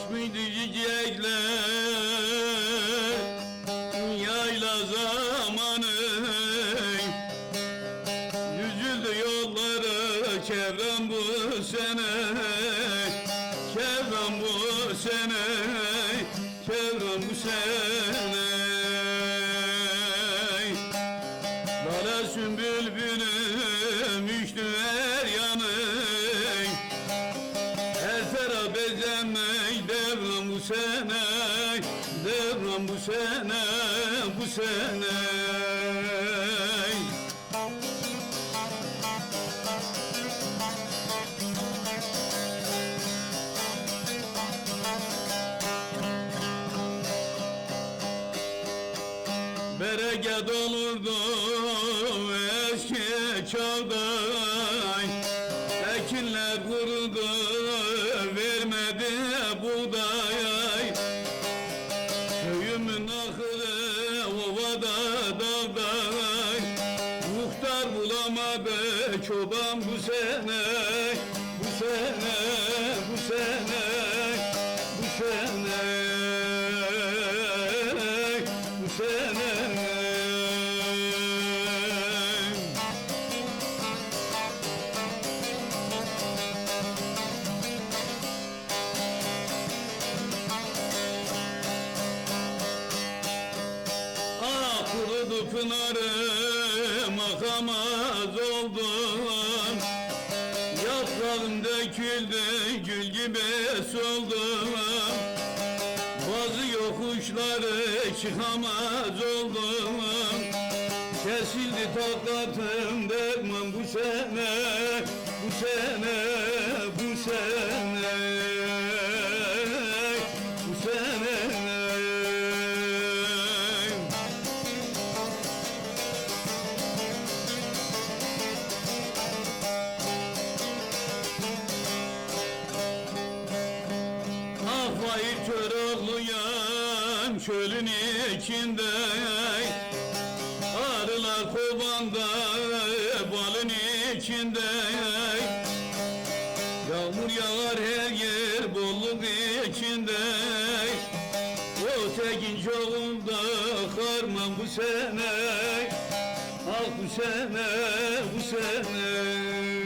Açmış düşecekler Yayla zamanı? Düzüldü yolları Kevran bu sene. Kevran bu sene. Kevran bu sene. Lale sümbül bülüm Üçtü her yanı. Her taraf devran bu sene Devran bu sene bu sene. Bereket olurdu eski çağda ahırı ovada dağda Muhtar bulamadı çoban bu sene Bu sene, bu sene, Kurudu pınarım akamaz oldum. Yaprağım döküldü gül gibi soldum. Bazı yokuşları çıkamaz oldum. Kesildi takatım derman bu sene Bu sene, bu sene Kör oğluyam çölün içinde. Arılar kovanda balın içinde. Yağmur yağar her yer bolluk içinde. O tekin çoğunda harman bu sene. Ah bu sene, bu sene